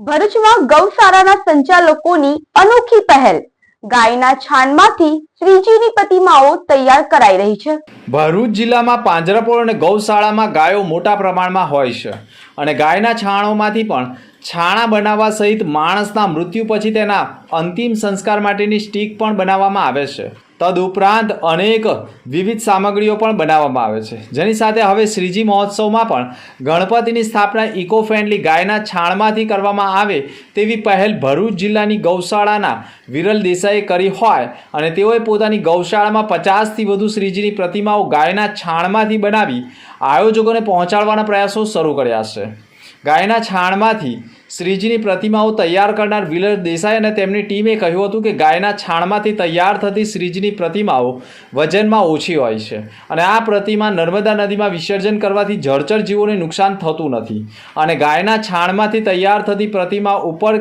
ભરૂચમાં ગૌશાળાના સંચાલકોની અનોખી પહેલ. ગાયના છાણમાંથી શ્રીજીની પ્રતિમાઓ તૈયાર કરાઈ રહી છે. ભરૂચ જિલ્લામાં પાંજરાપોળ અને ગૌશાળામાં ગાયો મોટા પ્રમાણમાં હોય છે અને ગાયના છાણોમાંથી પણ છાણા બનાવવા સહિત માણસના મૃત્યુ પછી તેના અંતિમ સંસ્કાર માટેની સ્ટીક પણ બનાવવામાં આવે છે. તદુપરાંત અનેક વિવિધ સામગ્રીઓ પણ બનાવવામાં આવે છે. જેની સાથે હવે શ્રીજી મહોત્સવમાં પણ ગણપતિની સ્થાપના ઇકો ફ્રેન્ડલી ગાયના છાણમાંથી કરવામાં આવે તેવી પહેલ ભરૂચ જિલ્લાની ગૌશાળાના વિરલ દેસાઈએ કરી હોય અને તેઓએ પોતાની ગૌશાળામાં પચાસથી વધુ શ્રીજીની પ્રતિમાઓ ગાયના છાણમાંથી બનાવી આયોજકોને પહોંચાડવાના પ્રયાસો શરૂ કર્યા છે. ગાયના છાણમાંથી શ્રીજીની પ્રતિમાઓ તૈયાર કરનાર વિલર દેસાઈ અને તેમની ટીમે કહ્યું હતું કે ગાયના છાણમાંથી તૈયાર થતી શ્રીજીની પ્રતિમાઓ વજનમાં ઓછી હોય છે અને આ પ્રતિમા નર્મદા નદીમાં વિસર્જન કરવાથી જળચર જીવોને નુકસાન થતું નથી. અને ગાયના છાણમાંથી તૈયાર થતી પ્રતિમા ઉપર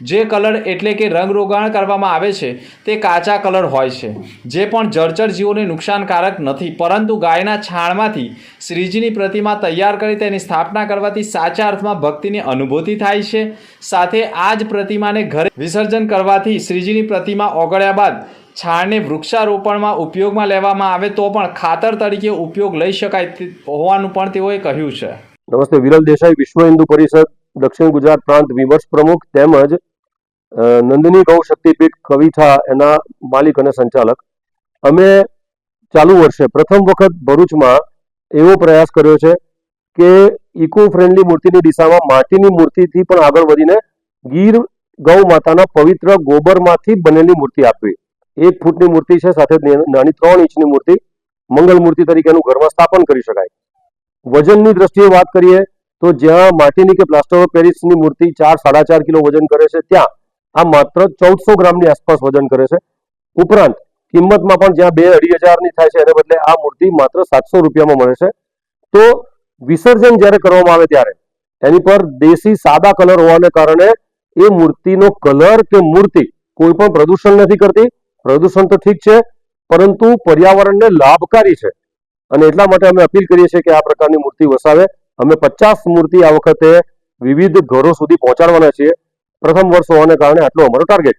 જે કલર એટલે કે રંગરોગાણ કરવામાં આવે છે, તે કાચા કલર હોય છે. જે પણ જળચર જીવોને નુકસાનકારક નથી, પરંતુ ગાયના છાણમાંથી શ્રીજીની પ્રતિમા તૈયાર કરી તેની સ્થાપના કરવાથી સાચા અર્થમાં ભક્તિની અનુભૂતિ થાય છે. સાથે આ જ પ્રતિમાને ઘરે વિસર્જન કરવાથી શ્રીજીની પ્રતિમા ઓગળ્યા બાદ છાણને વૃક્ષારોપણમાં ઉપયોગમાં લેવામાં આવે તો પણ ખાતર તરીકે ઉપયોગ લઈ શકાય હોવાનું પણ તેઓએ કહ્યું છે. નમસ્તે, વિરલ દેસાઈ, વિશ્વ હિન્દુ પરિષદ, દક્ષિણ ગુજરાત પ્રાંત વિમર્શ પ્રમુખ તેમજ નંદિની ગૌ શક્તિપીઠ કવિથા એના માલિક અને સંચાલક. અમે ચાલુ વર્ષે પ્રથમ વખત ભરૂચમાં એવો પ્રયાસ કર્યો છે કે ઇકો ફ્રેન્ડલી મૂર્તિની દિશામાં માટીની મૂર્તિથી પણ આગળ વધીને ગીર ગૌ માતાના પવિત્ર ગોબરમાંથી બનેલી મૂર્તિ આપવી. એક ફૂટની મૂર્તિ છે, સાથે નાની ત્રણ ઇંચની મૂર્તિ. મંગલ મૂર્તિ તરીકેનું ઘરમાં સ્થાપન કરી શકાય. વજનની દ્રષ્ટિએ વાત કરીએ તો જ્યાં માટીની કે પ્લાસ્ટર ઓફ પેરિસની મૂર્તિ ચાર સાડા ચાર કિલો વજન કરે છે, ત્યાં આ માત્ર ચૌદસો ગ્રામની આસપાસ વજન કરે છે. ઉપરાંત, કિંમતમાં પણ જ્યાં બે અઢી હજારની થાય છે, એને બદલે આ મૂર્તિ માત્ર સાતસો રૂપિયામાં મળે છે. તો વિસર્જન જ્યારે કરવામાં આવે ત્યારે, એની પર દેશી સાદા કલર હોવાને કારણે એ મૂર્તિનો કલર કે મૂર્તિ કોઈ પણ પ્રદૂષણ નથી કરતી. પ્રદૂષણ તો ઠીક છે, પરંતુ પર્યાવરણને લાભકારી છે. અને એટલા માટે અમે અપીલ કરીએ છીએ કે આ પ્રકારની મૂર્તિ વસાવે. અમે પચાસ મૂર્તિ આ વખતે વિવિધ ઘરો સુધી પહોંચાડવાના છીએ. પ્રથમ વર્ષ હોવાને કારણે આટલો અમારો ટાર્ગેટ છે.